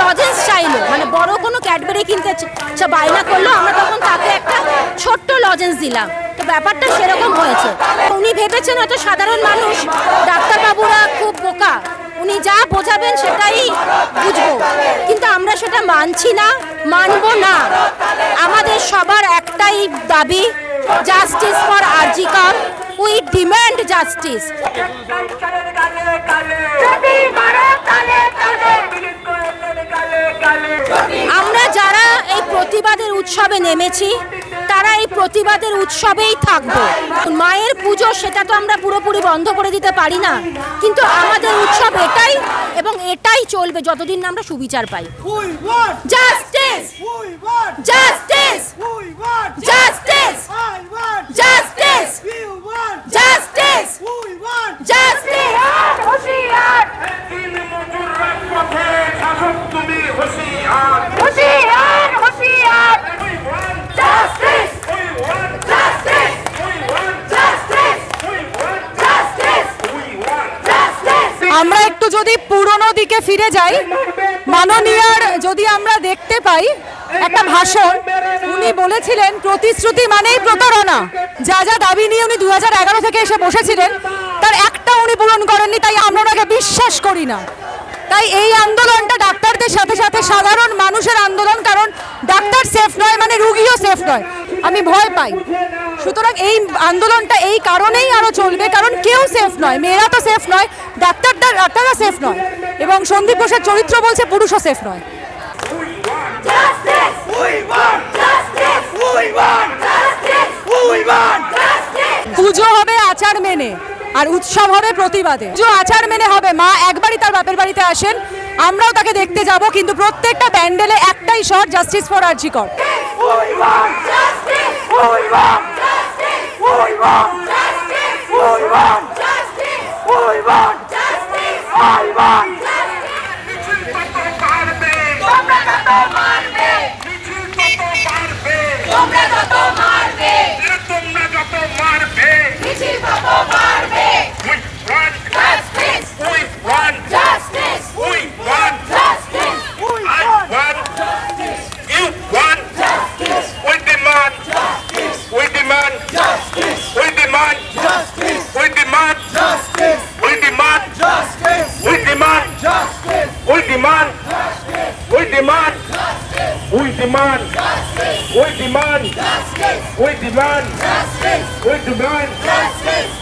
Lozenges চাইলো। মানে বড় কোনো ক্যাডবেরি কিনতে বায়না করল, আমরা তখন তাকে একটা ছোট্ট লজেন্স দিলাম। তো ব্যাপারটা সেরকম হয়েছে। উনি ভেবেছেন হয়তো সাধারণ মানুষ, ডাক্তারবাবুরা খুব বোকা। উনি যা বোঝাবেন সেটাই বুঝব। কিন্তু আমরা সেটা মানছি না, মানব না। আমাদের সবার একটাই দাবি justice for RG Kar we demand justice আমরা যারা এই প্রতিবাদের উৎসবে নেমেছি, তারা এই প্রতিবাদের উৎসবেই থাকব। মায়ের পুজো সেটা তো আমরা পুরোপুরি বন্ধ করে দিতে পারি না। কিন্তু আমাদের উৎসব এটাই এবং এটাই চলবে যতদিন না আমরা সুবিচার পাই। Justice justice justice justice justice justice হুঁশিয়ার দিন মজুর রাজপথে শাসক তুমি হুঁশিয়ার হুঁশিয়ার হুঁশিয়ার We want justice we want justice we want justice we want justice we want justice আমরা একটু যদি পুরনো দিকে ফিরে যাই। মাননীয়ার যদি আমরা দেখতে পাই একটা ভাষণ, উনি বলেছিলেন, প্রতিশ্রুতি মানেই প্রতারণা। যা যা দাবি নিয়ে উনি দু হাজার এগারো থেকে এসে বসেছিলেন, তার একটা উনি পূরণ করেননি, তাই আমরা ওনাকে বিশ্বাস করি না। তাই এই আন্দোলনটা ডাক্তারদের সাথে সাথে সাধারণ মানুষের আন্দোলন, কারণ ডাক্তার সেফ নয় মানে রুগীও সেফ নয়। আমি ভয় পাই। সুতরাং এই আন্দোলনটা এই কারণেই আরও চলবে, কারণ কেউ সেফ নয়, মেয়েরা তো সেফ নয় ডাক্তারটা ডাক্তাররা সেফ নয়। এবং সন্দীপ ঘোষের চরিত্র বলছে পুরুষও সেফ নয়। পুজো হবে আচার মেনে আর উৎসব হবে প্রতিবাদে। পুজো আচার মেনে হবে। মা একবারই তার বাপের বাড়িতে আসেন। আমরাও তাকে দেখতে যাব কিন্তু প্রত্যেকটা প্যান্ডেলে একটাই shot justice for RG Kar. We want, যত বাড়বে মিছিল we demand we demand. Justice. we demand. Justice. we demand.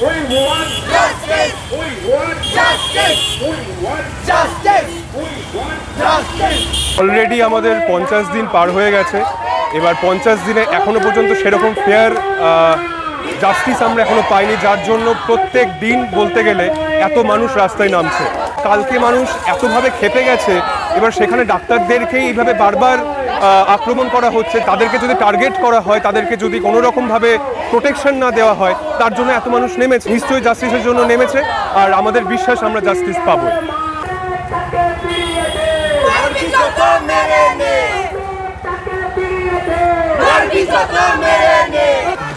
We want. Justice. we want. Justice. we want. Justice, we want. Justice. Already আমাদের পঞ্চাশ দিন পার হয়ে গেছে। এবার পঞ্চাশ দিনে এখনও পর্যন্ত সেরকম ফেয়ার জাস্টিস আমরা এখনও পাইনি। যার জন্য প্রত্যেক দিন বলতে গেলে এত মানুষ রাস্তায় নামছে। কালকে মানুষ এতভাবে খেপে গেছে। এবার সেখানে ডাক্তারদেরকেই এইভাবে বারবার আক্রমণ করা হচ্ছে তাদেরকে যদি টার্গেট করা হয় তাদেরকে যদি কোনো রকমভাবে প্রোটেকশন না দেওয়া হয় তার জন্য এত মানুষ নেমেছে। নিশ্চয়ই জাস্টিসের জন্য নেমেছে আর আমাদের বিশ্বাস আমরা জাস্টিস পাবো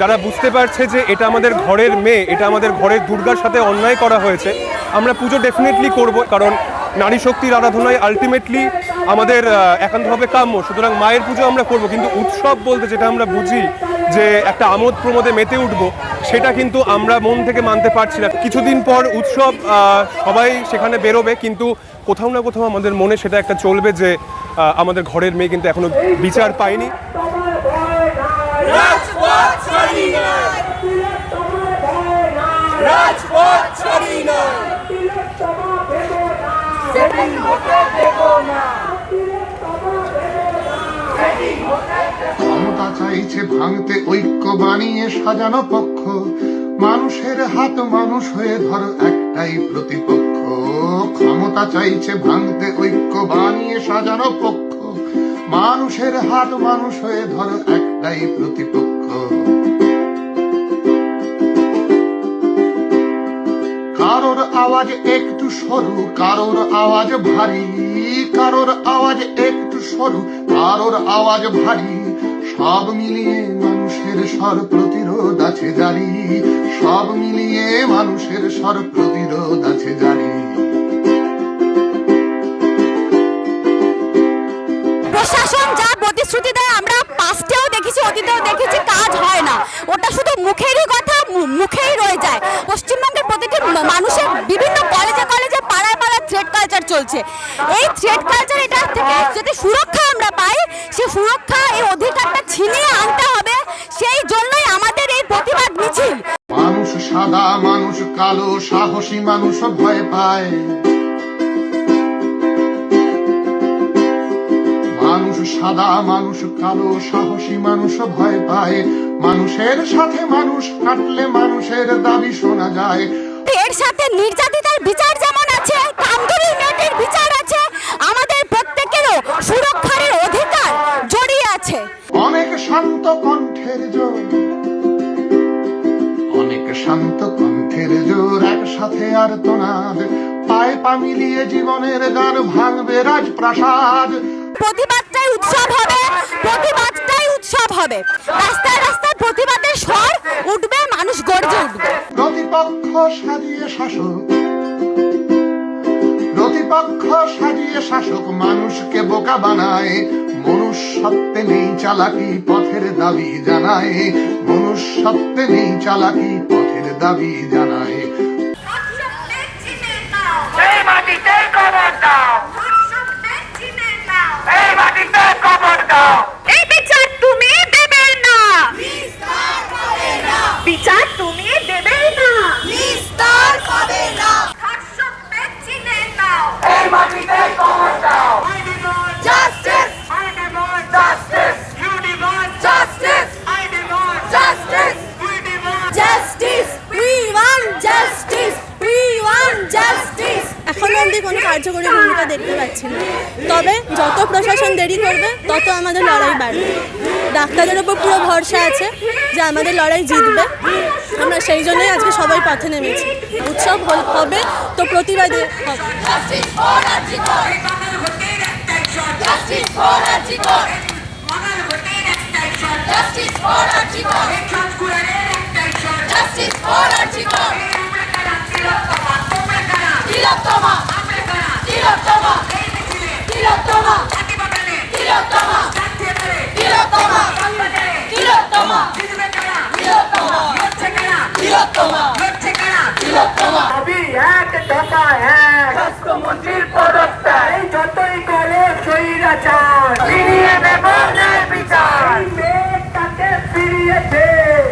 যারা বুঝতে পারছে যে এটা আমাদের ঘরের মেয়ে এটা আমাদের ঘরের দুর্গার সাথে অন্যায় করা হয়েছে আমরা পুজো ডেফিনেটলি করব কারণ নারী শক্তির আরাধনায় আলটিমেটলি আমাদের একান্তভাবে কাম্য। সুতরাং মায়ের পুজো আমরা করব, কিন্তু উৎসব বলতে যেটা আমরা বুঝি যে একটা আমোদ প্রমোদে মেতে উঠবো, সেটা কিন্তু আমরা মন থেকে মানতে পারছি না। কিছুদিন পর উৎসব সবাই সেখানে বেরোবে, কিন্তু কোথাও না কোথাও আমাদের মনে সেটা একটা চলবে যে আমাদের ঘরের মেয়ে কিন্তু এখনও বিচার পায়নি। রাজপথ নয় সেটিং হতে দেব না ক্ষমতা চাইছে ভাঙতে ঐক্য বানিয়ে সাজানো পক্ষ। মানুষের হাত মানুষ হয়ে ধরো একটাই প্রতিপক্ষ। ক্ষমতা চাইছে ভাঙতে ঐক্য বানিয়ে সাজানো পক্ষ। মানুষের হাত মানুষ হয়ে ধরো একটাই প্রতিপক্ষ। কারোর আওয়াজ একটু সরু, কারোর আওয়াজ ভারী, কারোর আওয়াজ একটু সরু, কারোর আওয়াজ ভারী। সব মিলিয়ে মানুষের স্বর প্রতিরোধ আছে জারি। সব মিলিয়ে মানুষের স্বর প্রতিরোধ আছে জারি। প্রশাসন যা প্রতিশ্রুতি দেয়, আমরা পাস্টেও দেখেছি, অতীতেও দেখেছি, কাজ হয় না। ওটা শুধু মুখেরই কথা। মুখেই রয়ে যায়। পশ্চিমবঙ্গের প্রতিটি মানুষের বিভিন্ন কলেজে কলেজে, পাড়ায় পাড়ায় থ্রেড কালচার চলছে। এই থ্রেড কালচার এটা থেকে যদি সুরক্ষা আমরা পাই, সে সুরক্ষা, এই অধিকারটা ছিনিয়ে আনতে হবে। সেই জন্যই আমাদের এই প্রতিবাদ মিছিল। মানুষ সাদা, মানুষ কালো, সাহসী মানুষ ভয় পায়। মানুষ সাদা, মানুষ কালো, সাহসী মানুষ ভয় পায়। মানুষের সাথে মানুষ কাটলে মানুষের দাবি শোনা যায়। এর সাথে নির্যাতিতার বিচার যেমন আছে কামদুরি মেয়েটির বিচার আছে আমাদের প্রত্যেকেরও সুরক্ষার অধিকার জড়িয়ে আছে। অনেক শান্ত কণ্ঠের জোর। অনেক শান্ত কণ্ঠের জোর একসাথে আর তোনাদ পায়ে পা মিলিয়ে জীবনের গান ভাঙবে রাজপ্রাসাদ। প্রতিবাদটাই উৎসব হবে প্রতিবাদটাই উৎসব হবে। রাস্তায় রাস্তায় প্রতিবাদের স্বর উঠবে মানুষ গর্জে উঠবে। প্রতিপক্ষ সাজিয়ে শাসক। প্রতিপক্ষ সাজিয়ে শাসক মানুষকে বোকা বানায়। মনুষ্যত্বে নেই চালাকি পথের দাবি জানায়। মনুষ্যত্বে নেই চালাকি পথের দাবি জানায়। এই মাটিতে কবর দাও। Justice. We want justice. We want justice. এখনও অবধি কোনো কার্যকরী ভূমিকা দেখতে পাচ্ছি না। তবে যত প্রশাসন দেরি করবে তত আমাদের লড়াই বাড়বে। ডাক্তারদের ওপর পুরো ভরসা আছে যে আমাদের লড়াই জিতবে আমরা সেই জন্যই আজকে সবাই পথে নেমেছি উৎসব হবে তো প্রতিবাদে এক স্বাস্থ্যমন্ত্রীর পদত্যাগ এই যতই করে স্বৈরাচার ফিরিয়ে দেব ন্যায় বিচার এই মেয়েটাকে ফিরিয়েছে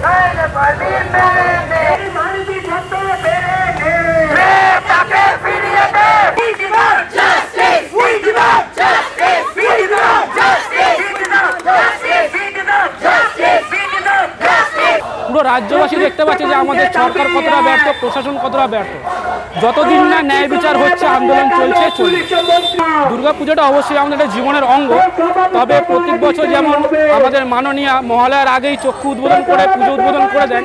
নাইলে পারবি মেরে নে মারবি যত মেরে নে মেয়েটাকে ফিরিয়ে দে We demand justice! We demand justice! We demand justice! We demand justice! We demand justice! We demand justice! পুরো রাজ্যবাসী দেখতে পাচ্ছে যে আমাদের সরকার কতটা ব্যর্থ প্রশাসন কতটা ব্যর্থ যতদিন না ন্যায় বিচার হচ্ছে, আন্দোলন চলছে দুর্গা পুজোটা অবশ্যই আমাদের জীবনের অঙ্গ। তবে প্রত্যেক বছর যেমন আমাদের মাননীয় মহালয়ার আগেই চক্ষু উদ্বোধন করে, পুজো উদ্বোধন করে দেন,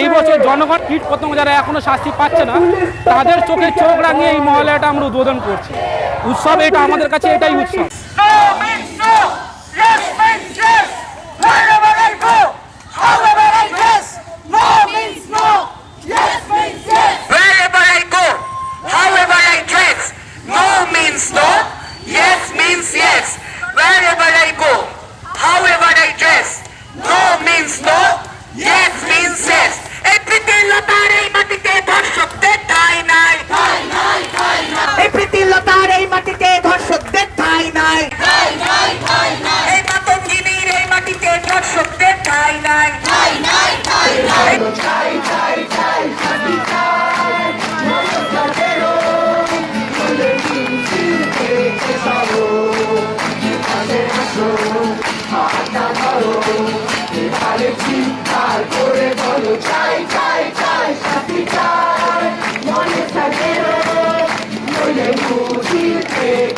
এই বছর জনগণ কীট পতঙ্গ যারা এখনও শাস্তি পাচ্ছে না, তাদের চোখের চোখ রাঙিয়ে এই মহালয়াটা আমরা উদ্বোধন করছি। উৎসব এটা আমাদের কাছে এটাই উৎসব। প্রীতিলতার এই মাটিতে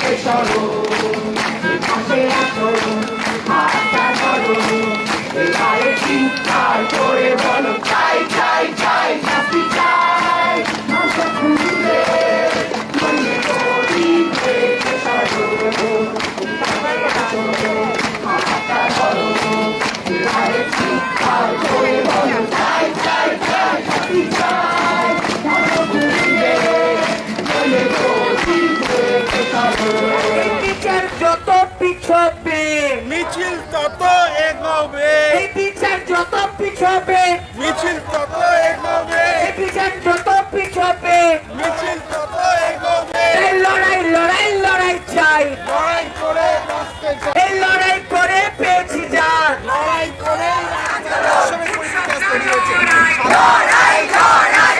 কেশব তত এগোবে। এই যত পিছবে। মিছিল তত এগোবে। এই যত পিছবে। মিছিল তত এগোবে। এই লড়াই লড়াই লড়াই চাই। লড়াই করে বাঁচতে চাই। এই লড়াই করে পেয়েছি যা। লড়াই করে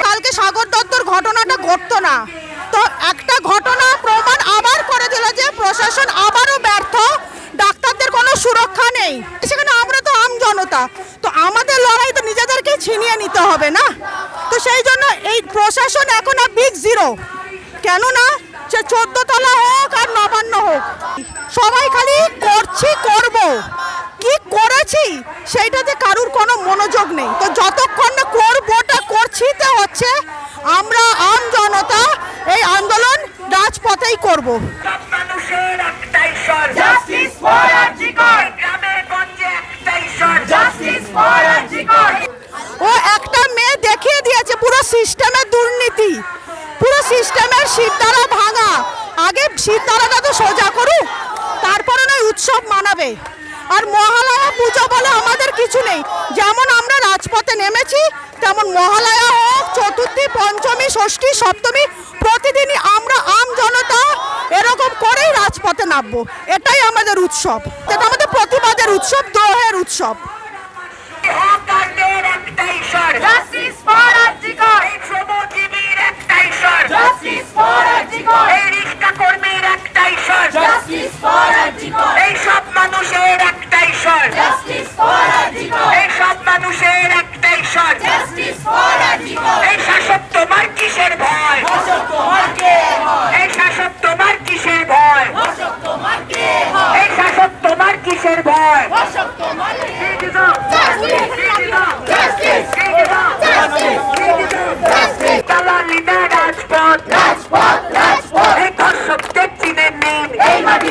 কালকে সাগর ঘটনাটা ঘটতো না। তো একটা কেননা সে চোদ্দতলা হোক আর নবান্ন হোক। সবাই খালি করছি, করব। কি করেছি? সেইটাতে কারুর কোনো মনোযোগ নেই। তো কিছু নেই। যেমন আমরা রাজপথে নেমেছি তেমন মহালয়া হোক চতুর্থী পঞ্চমী ষষ্ঠী সপ্তমী প্রতিদিনই আমরা আম জনতা এরকম করেই রাজপথে নামবো। এটাই আমাদের উৎসব। এটা আমাদের প্রতিবাদের উৎসব দ্রোহের উৎসব।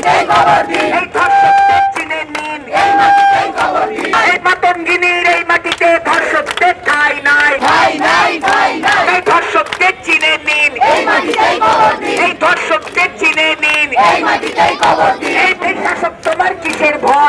এই ধর্ষককে চিনে নিন। এই মাটিতেই কবর দিন। এই মাতঙ্গিনীর এই মাটিতে ধর্ষকদের ঠাই নাই। নাই ঠাই নাই। চিনে নিন। এই মাটিতেই কবর দিন। চিনে নিন। এই মাটিতেই তোমার কিসের ভয়।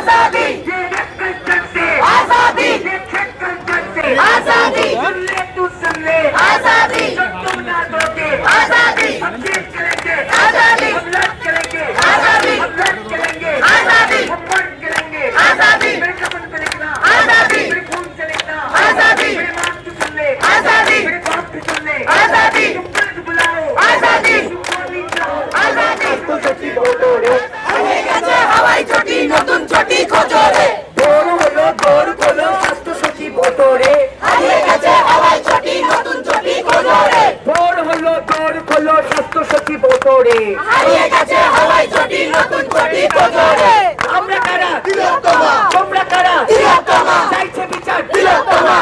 आजादी করে হারিয়ে গেছে হাওয়াই চটি নতুন চটি বদরে আমরা কারা? তিলোত্তমা। তোমরা কারা? তিলোত্তমা। চাইছে বিচার। তিলোত্তমা।